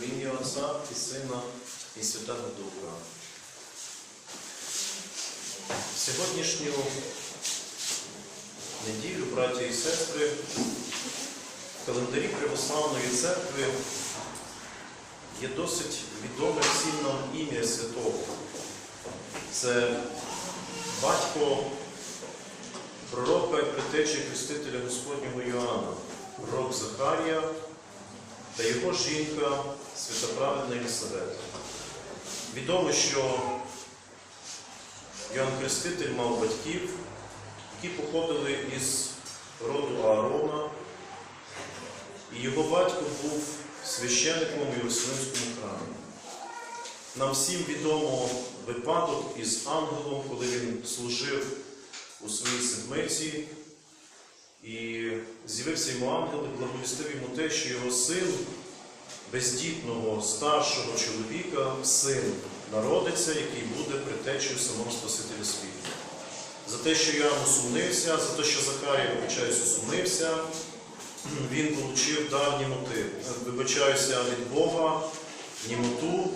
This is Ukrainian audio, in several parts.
В ім'я Отця і Сина і Святого Духа. Сьогоднішню неділю, браті і сестри, в календарі Православної церкви є досить відоме всім нам ім'я святого. Це батько пророка і притечі Хрестителя Господнього Йоанна, пророк Захарія та його жінка святоправедна Єлисавета. Відомо, що Йоанн Хреститель мав батьків, які походили із роду Аарона, і його батько був священником у Єрусалимському храмі. Нам всім відомо випадок із ангелом, коли він служив у своїй седмиці, і з'явився йому ангел і благовістив йому те, що його син, бездітного старшого чоловіка, син народиться, який буде притечею самого Спасителя світу. За те, що Ян усумнився, за те, що Захарія, вибачаюсь, усумнився, він отримав дар німоти. Вибачаюся від Бога, німоту,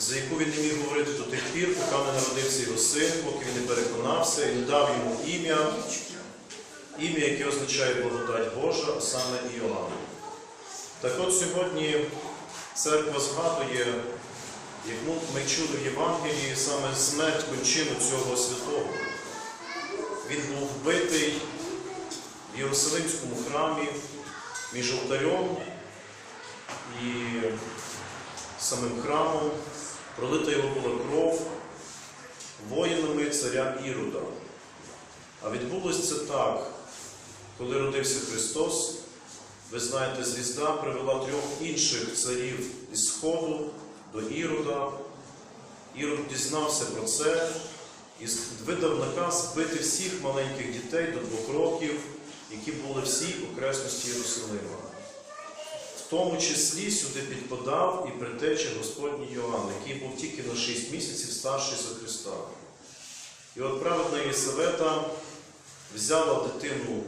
за яку він не міг говорити до тих пір, поки не народився його син, поки він не переконався і не дав йому ім'я, ім'я, яке означає благодать Божа, а саме Іоанн. Так от сьогодні церква згадує, як ми чули в Євангелії, саме смерть кончину цього святого. Він був вбитий в Єрусалимському храмі між алтарем і самим храмом. Пролита його була кров воїнами царя Ірода. А відбулося це так, коли родився Христос, ви знаєте, звізда привела трьох інших царів із Сходу до Ірода. Ірод дізнався про це і видав наказ бити всіх маленьких дітей до двох років, які були всі окресності Єрусалима. В тому числі сюди підпадав і притеча Господній Йоанн, який був тільки на 6 місяців старший за Христа. І от праведна Єсавета взяла дитину,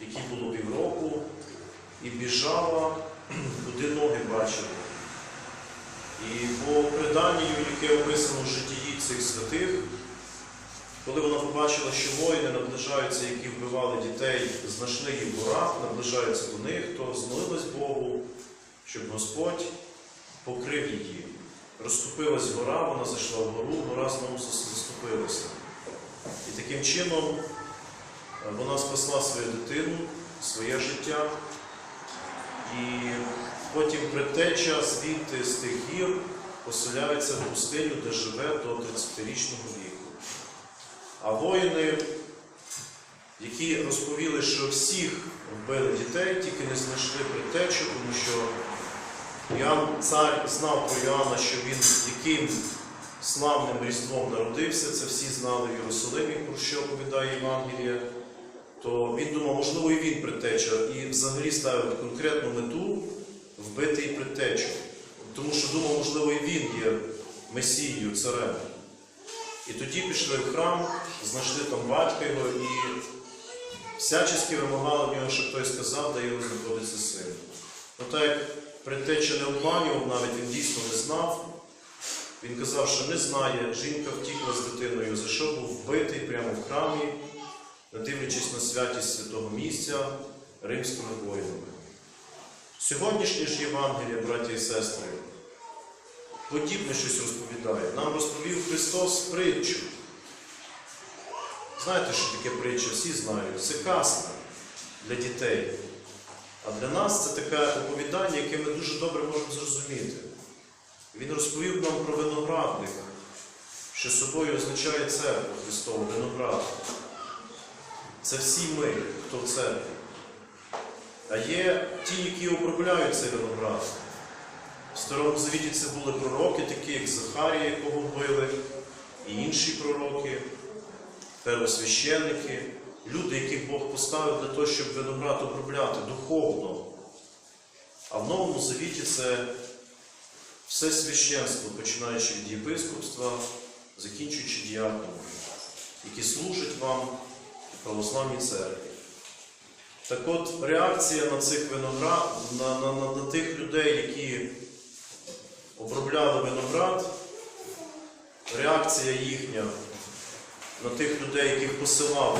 якій було півроку, і біжала, куди ноги бачили. І по преданню, яке описано в житті цих святих, коли вона побачила, що воїни наближаються, які вбивали дітей, знайшли їх в горах, наближаються до них, то змолилась Богу, щоб Господь покрив її. Розступилась гора, вона зайшла в гору, гора знову заступилася. І таким чином е, вона спасла свою дитину, своє життя. І потім притеча звідти з тих гір поселяється в пустиню, де живе до 30-річного віку. А воїни, які розповіли, що всіх вбили дітей, тільки не знайшли притечу, тому що Іоанн, цар знав про Іоанна, що він яким славним різдвом народився, це всі знали в Єрусалимі, про що оповідає Євангелія, то він думав, можливо, і він притеча, і взагалі ставив конкретну мету вбити і притечу. Тому що думав, можливо, і він є Месією, царем. І тоді пішли в храм, знайшли там батька його і всячески вимагали в нього, щоб той сказав, де його знаходиться син. Ну так як предтеча не обманював, навіть він дійсно не знав. Він казав, що не знає, жінка втікла з дитиною, за що був вбитий прямо в храмі, дивлячись на святість святого місця римськими воїнами. Сьогоднішнє ж Євангеліє, браті і сестри, подібне щось розповідає. Нам розповів Христос притчу. Знаєте, що таке притча? Всі знають. Це казка для дітей. А для нас це таке оповідання, яке ми дуже добре можемо зрозуміти. Він розповів нам про виноградника, що собою означає церкву Христову, виноград. Це всі ми, хто в церкві. А є ті, які обробляють цей виноград. В Старому Завіті це були пророки, такі як Захарія, якого вбили, і інші пророки, первосвященники, люди, яких Бог поставив для того, щоб виноград обробляти духовно. А в Новому Завіті це все священство, починаючи від єпископства, закінчуючи діаконами, які служать вам православній церкві. Так от реакція на цих виноград, на, на, на, на тих людей, які обробляли виноград, реакція їхня на тих людей, яких посилав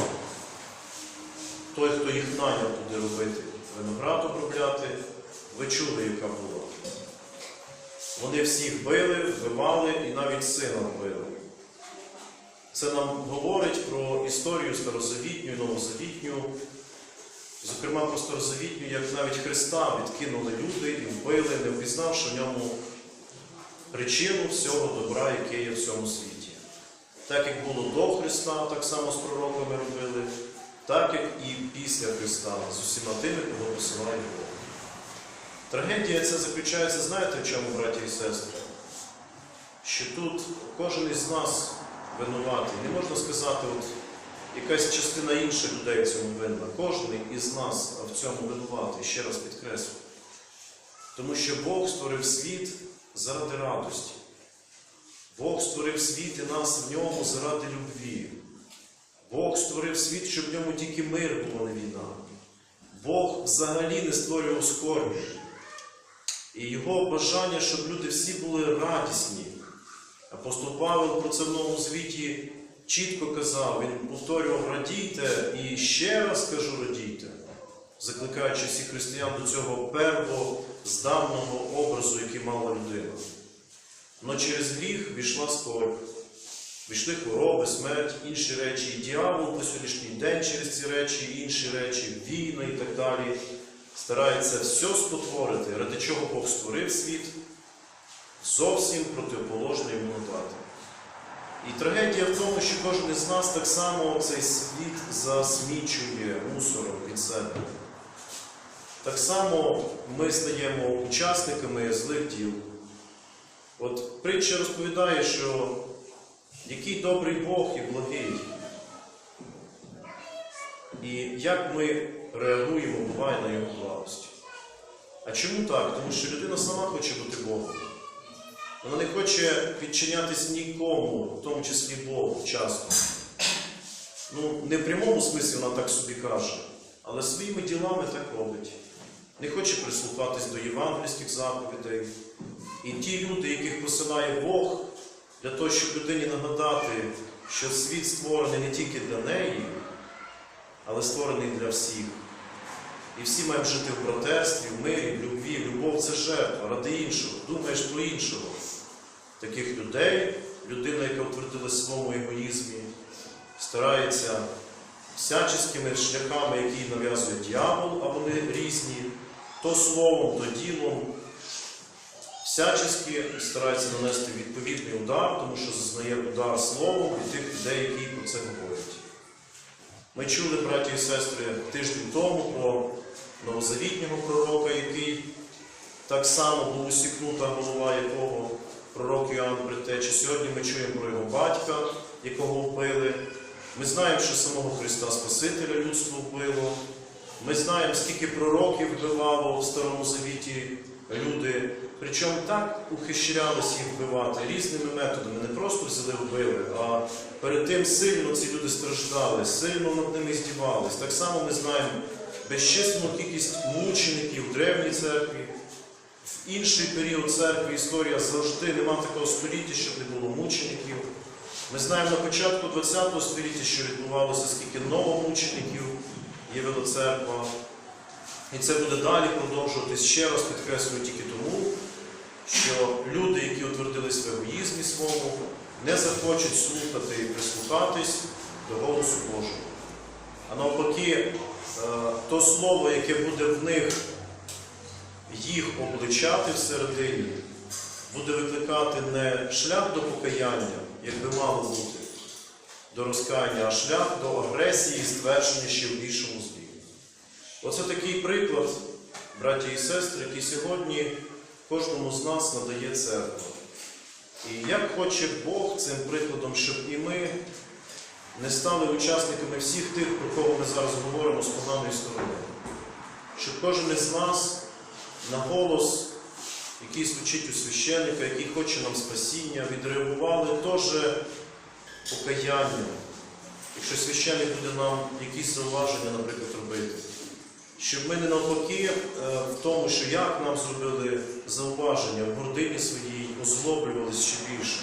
той, хто їх наняв туди робити, виноград обробляти, ви чули, яка була. Вони всіх били, вбивали і навіть сина вбили. Це нам говорить про історію старозавітню новозавітню, зокрема про старозавітню, як навіть Христа відкинули люди і вбили, не впізнавши в ньому причину всього добра, яке є в цьому світі. Так як було до Христа, так само з пророками робили, так як і після Христа з усіма тими, кого посилає Бог. Трагедія ця заключається, знаєте, в чому, браті і сестри? Що тут кожен із нас винуватий. Не можна сказати, от якась частина інших людей в цьому винна. Кожен із нас в цьому винуватий, ще раз підкреслю. Тому що Бог створив світ заради радості. Бог створив світ і нас в ньому заради любві. Бог створив світ, щоб в ньому тільки мир було не війна. Бог взагалі не створював скорбі. І його бажання, щоб люди всі були радісні. Апостол Павел про це в новому звіті чітко казав, він повторював радійте і ще раз кажу радійте, закликаючи всіх християн до цього первозданного образу, який мала людина. Но через гріх війшла скорбь, війшли хвороби, смерть, інші речі, і діявол по сьогоднішній день через ці речі, інші речі, війна і так далі, старається все спотворити, ради чого Бог створив світ, зовсім протиположно йому надати. І трагедія в тому, що кожен із нас так само цей світ засмічує мусором від себе. Так само ми стаємо учасниками злих діл. От притча розповідає, що який добрий Бог і благий. І як ми реагуємо, буває на його благості. А чому так? Тому що людина сама хоче бути Богом. Вона не хоче підчинятись нікому, в тому числі Богу, часто. Ну, не в прямому смислі вона так собі каже, але своїми ділами так робить. Не хоче прислухатись до євангельських заповідей. І ті люди, яких посилає Бог, для того, щоб людині нагадати, що світ створений не тільки для неї, але створений для всіх. І всі маємо жити в братерстві, в мирі, в любві. Любов це жертва ради іншого. Думаєш про іншого. Таких людей, людина, яка утвердилась в своєму егоїзмі, старається всяческими шляхами, які нав'язує дьявол, а вони різні, то словом, то ділом, всячески старається нанести відповідний удар, тому що зазнає удар словом від тих людей, які про це говорять. Ми чули, браті і сестри, тиждень тому про новозавітнього пророка, який так само був усікнута голова якого пророк Іоанн Предтечі. Сьогодні ми чуємо про його батька, якого вбили. Ми знаємо, що самого Христа Спасителя людство вбило. Ми знаємо, скільки пророків вбивало в Старому Завіті люди. Причому так ухищрялись їх вбивати різними методами. Не просто взяли вбили, а перед тим сильно ці люди страждали, сильно над ними здівались. Так само ми знаємо безчисленну кількість мучеників в древній церкві. Інший період церкви історія завжди нема такого століття, щоб не було мучеників. Ми знаємо на початку ХХ століття, що відбувалося, скільки новомучеників явила церква. І це буде далі продовжуватись ще раз підкреслюю тільки тому, що люди, які утвердились в егоїзмі своєму, не захочуть слухати і прислухатись до голосу Божого. А навпаки, е, то слово, яке буде в них їх обличати всередині, буде викликати не шлях до покаяння, як би мало бути, до розкаяння, а шлях до агресії і ствердження ще в більшому злі. Оце такий приклад, браті і сестри, який сьогодні кожному з нас надає церква. І як хоче Бог цим прикладом, щоб і ми не стали учасниками всіх тих, про кого ми зараз говоримо з поганої сторони. Щоб кожен із нас на голос, який звучить у священника, який хоче нам спасіння, відреагували теж покаянням. Якщо священник буде нам якісь зауваження, наприклад, робити. щоб ми не навпаки е, в тому, що як нам зробили зауваження в гордині своїй, озлоблювалися ще більше.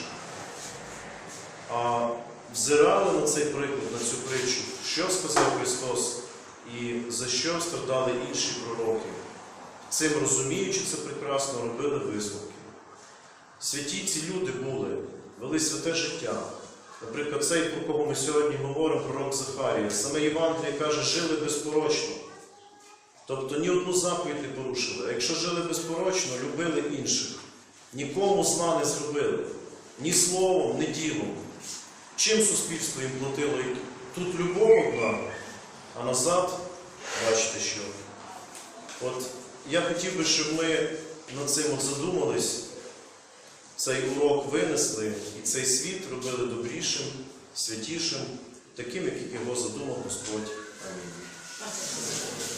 А взирали на цей приклад, на цю притчу, що сказав Христос і за що страждали інші пророки. Цим розуміючи це прекрасно, робили висновки. Святі ці люди були, вели святе життя. Наприклад, цей, про кого ми сьогодні говоримо, пророк Захарія, саме Євангеліє каже, жили безпорочно. Тобто ні одну заповідь не порушили. А якщо жили безпорочно, любили інших. Нікому зла не зробили. Ні словом, ні ділом. Чим суспільство їм платило? Тут любов одна, а назад, бачите що. От я хотів би, щоб ми над цим задумались, цей урок винесли і цей світ робили добрішим, святішим, таким, як його задумав Господь. Амінь.